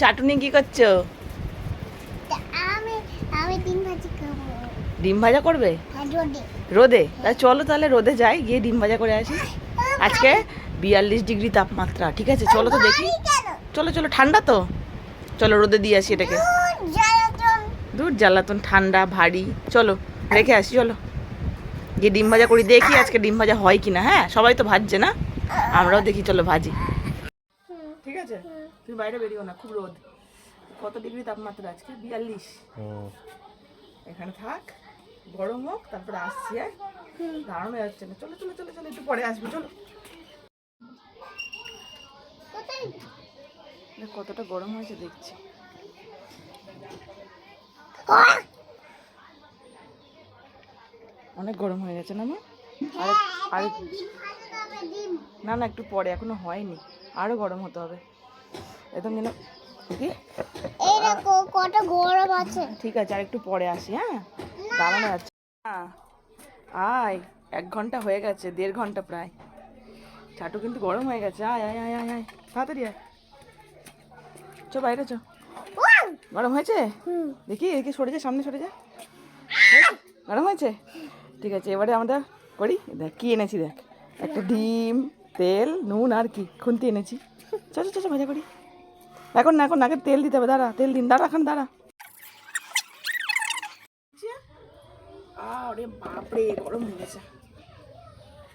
চাটুনি কি করছ? আমি আমি ডিম ভাজি খাব। ডিম ভাজা করবে? রোদে। রোদে? চলো তাহলে রোদে যাই গিয়ে ডিম ভাজা করে আসি। আজকে বিয়াল্লিশ ডিগ্রি তাপমাত্রা ঠিক আছে? চলো তো দেখি। চলো চলো ঠান্ডা তো? চলো রোদে দিয়ে আসি এটাকে। দূর জ্বালাতন ঠান্ডা ভারী। চলো রেখে আসি চলো। গিয়ে ডিম ভাজা করি দেখি আজকে ডিম ভাজা হয় কিনা হ্যাঁ? সবাই তো ভাজছে না? আমরাও দেখি চলো ভাজি। ঠিক আছে? তুমি বাইরে বেরিও না খুব রোদ। কত ডিগ্রি তাপমাত্রা আজকে? বিয়াল্লিশ। এখানে থাক গরম হোক তারপরে আসছি হ্যাঁ? দাঁড়ানো যাচ্ছে না। চলো চলো চলো চলো একটু পরে আসবি চলো। দেখ কতটা গরম হয়েছে দেখছি। অনেক গরম হয়ে গেছে না মা? আর আর না না একটু পরে এখনও হয়নি। আরও গরম হতে হবে। একদম যেন কি? গরম আছে। ঠিক আছে আর একটু পরে আসি হ্যাঁ? দাঁড়ানো যাচ্ছে আয় এক ঘণ্টা হয়ে গেছে দেড় ঘণ্টা প্রায়। চাটু কিন্তু গরম হয়ে গেছে। আয় আয় আয় আয় আয়। তাড়াতাড়ি আয়। চো বাইরে চো। গরম হয়েছে? দেখি দেখি সরে যা সামনে সরে যা? গরম হয়েছে? ঠিক আছে এবারে আমরা করি। দেখ কি এনেছি দেখ। একটা ডিম তেল নুন আর কি? খুন্তি এনেছি। চল চল ভাজা করি। এখন না এখন আগে তেল দিতে হবে দাঁড়া তেল দিন দাঁড়া এখন দাঁড়া। আরে বাপরে গরম হয়ে গেছে।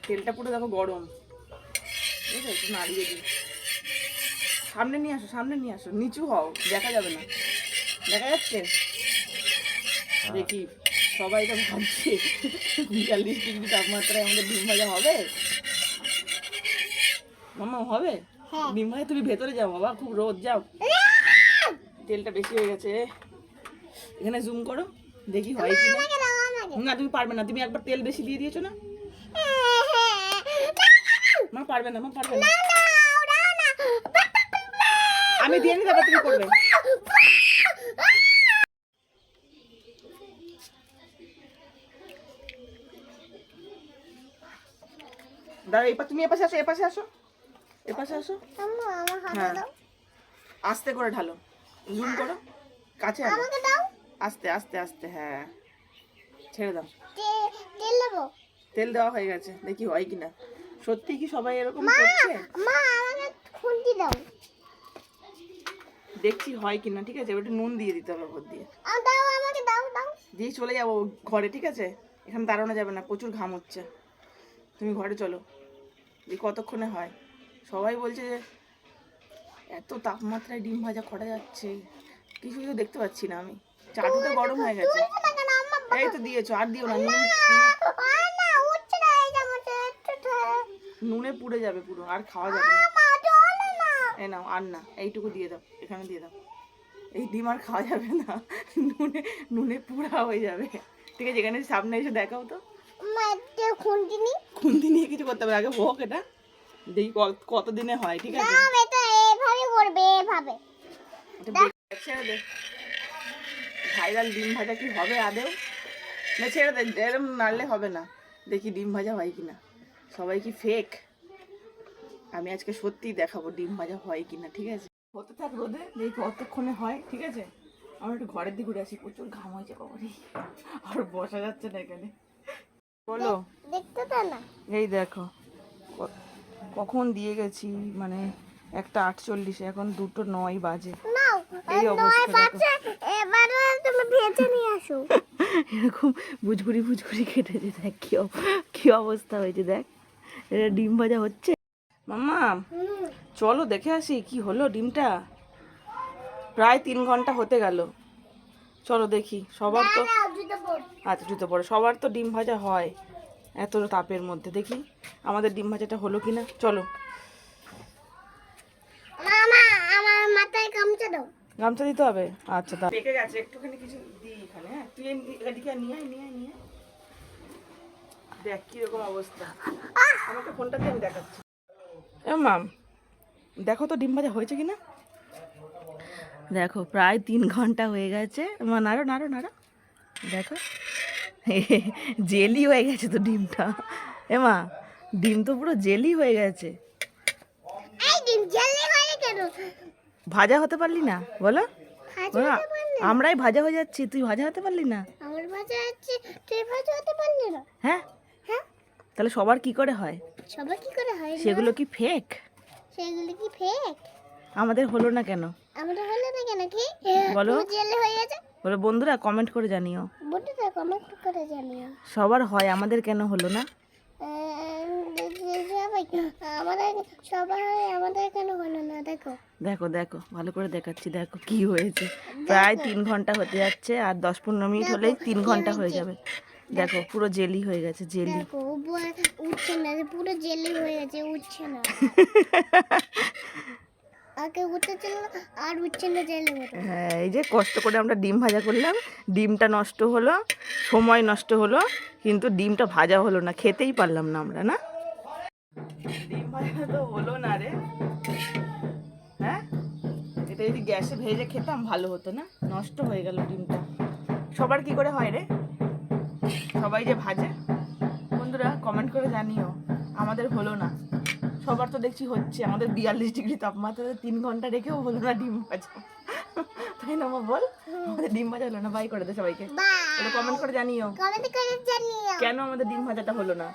তেলটা পুরো দেখো গরম। ঠিক আছে একটু নাড়িয়ে দিই। সামনে নিয়ে আসো সামনে নিয়ে আসো। নিচু হও দেখা যাবে না। দেখা যাচ্ছে? দেখি। সবাই তো ভাবছে বিয়াল্লিশ ডিগ্রি তাপমাত্রায় আমাদের ডিম ভাজা হবে? মামা হবে? হ্যাঁ। ডিম ভাজা তুমি ভেতরে যাও বাবা খুব রোদ যাও। তেলটা বেশি হয়ে গেছে। এখানে জুম করো দেখি হয় কি না তুমি পারবে না তুমি একবার তেল বেশি দিয়ে দিয়েছ না? মা পারবে না মা পারবে না। আমি দিয়ে নি তারপর তুমি করবে। দাঁড়া এবার তুমি এপাশে আসো এপাশে আসো। এপাশে আসো। হ্যাঁ। দাও। আস্তে করে ঢালো। জুম করো। কাছে আস্তে আস্তে আস্তে হ্যাঁ। ছেড়ে দাও। তেল দেবো তেল দেওয়া হয়ে গেছে। দেখি হয় কিনা। সত্যি কি সবাই এরকম করছে? মা খুন্তি দাও। দেখছি হয় কিনা ঠিক আছে? ওটা নুন দিয়ে দিতে হবে ওপর দিয়ে। আ, দাও আমাকে দাও দাও। দিয়ে চলে যাব ঘরে ঠিক আছে? এখানে দাঁড়ানো যাবে না প্রচুর ঘাম হচ্ছে। তুমি ঘরে চলো। কতক্ষণে হয়? সবাই বলছে যে এত তাপমাত্রায় ডিম ভাজা করা যাচ্ছে। কিছু কিছু দেখতে পাচ্ছি না আমি। চাটুতে গরম হয়ে গেছে। এই তো দিয়েছ আর দিও না নুন পুড়ে যাবে পুরো আর খাওয়া যাবে না। এই নাও আর না এইটুকু দিয়ে দাও এখানে দিয়ে দাও। এই ডিম আর খাওয়া যাবে না নুনে নুনে পুরা হয়ে যাবে। ঠিক আছে এখানে সামনে এসে দেখাও তো। খুন্তি নিয়ে কিছু করতে হবে আগে হোক এটা। দেখি ক- কতদিনে হয় ঠিক আছে? দাম এটা এভাবে করবে এভাবে। ছেড়ে দে। ভাইরাল ডিম ভাজা কি হবে আদেও? না ছেড়ে দে এরকম নাড়লে হবে না। দেখি ডিম ভাজা হয় কিনা। সবাই কি ফেক আমি আজকে সত্যিই দেখাবো ডিম ভাজা হয় কিনা ঠিক আছে? হতে থাক রোদে দেখি কতক্ষণে হয় ঠিক আছে? আমরা একটু ঘরের দিকে ঘুরে আসি প্রচুর ঘাম হয়েছে বাবারি আর বসা যাচ্ছে না এখানে। বলো। দেখতে তো না। এই দেখো কখন দিয়ে গেছি মানে একটা আটচল্লিশে এখন দুটো নয় বাজে। এই অবস্থা দেখো। এবারে তুমি ভেজে নিয়ে আসো। এরকম বুঝগুড়ি বুঝগুড়ি কেটেছে দেখ কি কি অবস্থা হয়েছে দেখ। এটা ডিম ভাজা হচ্ছে। মাম্মা চলো দেখে আসি কি হলো ডিমটা। প্রায় তিন ঘণ্টা হতে গেল। চলো দেখি সবার তো আচ্ছা জুতো পরে সবার তো ডিম ভাজা হয়। এত তাপের মধ্যে। দেখি আমাদের ডিম ভাজাটা হলো কি না চলো। মামা আমার মাথায় গামছা দিতে হবে? আচ্ছা তা পেকে গেছে একটুখানি কিছু দিই এখানে হ্যাঁ? তুই এদিকে নিয়ে আয়, নিয়ে আয়, নিয়ে। দেখ কীরকম অবস্থা। আমাকে ফোনটা দিয়ে আমি দেখাচ্ছি। এ মাম দেখো তো ডিম ভাজা হয়েছে কিনা? দেখো প্রায় তিন ঘণ্টা হয়ে গেছে। মা নাড়ো নাড়ো নাড়ো। দেখো। জেলি হয়ে গেছে তো ডিমটা। এ মা ডিম তো পুরো জেলি হয়ে গেছে। ভাজা হতে পারলি না? বলো? আমরাই ভাজা হয়ে যাচ্ছি তুই ভাজা হতে পারলি না? হ্যাঁ? হ্যাঁ? তাহলে সবার কি করে হয়? সবার কি করে হয়? সেগুলো কি ফেক সেগুলো কি ফেক আমাদের হলো না কেন? আমরা হলে না কেন কি? বলো। জেলে হয়ে গেছে। বলো বন্ধুরা কমেন্ট করে জানিও। বন্ধুরা কমেন্ট করে জানিও। সবার হয় আমাদের কেন হলো না? সবাই আমাদের সবাই আমাদের কেন হলো না দেখো। দেখো দেখো ভালো করে দেখাচ্ছি দেখো কি হয়েছে। প্রায় তিন ঘণ্টা হতে যাচ্ছে আর দশ পনেরো মিনিট হলেই তিন ঘণ্টা হয়ে যাবে। দেখো পুরো জেলি হয়ে গেছে জেলি। উঠছে না পুরো জেলি হয়ে গেছে উঠছে না। আগে উঠেছিল আর উঠছে না হ্যাঁ এই যে কষ্ট করে আমরা ডিম ভাজা করলাম, ডিমটা নষ্ট হলো, সময় নষ্ট হলো, কিন্তু ডিমটা ভাজা হলো না, খেতেই পারলাম না আমরা, না? ডিম ভাজা তো হলো না রে। হ্যাঁ? এটা যদি গ্যাসে ভেজে খেতাম ভালো হতো, না? নষ্ট হয়ে গেল ডিমটা। সবার কি করে হয় রে? সবাই যে ভাজে, বন্ধুরা কমেন্ট করে জানিও। আমাদের হলো না। সবার তো দেখছি হচ্ছে আমাদের বিয়াল্লিশ ডিগ্রি তাপমাত্রা তিন ঘণ্টা রেখেও হলো না ডিম ভাজা তাই না বল? আমাদের ডিম ভাজা হলো না? বাই করে দে সবাইকে। কমেন্ট করে জানিও। কমেন্ট করে জানিও। কেন আমাদের ডিম ভাজাটা হলো না?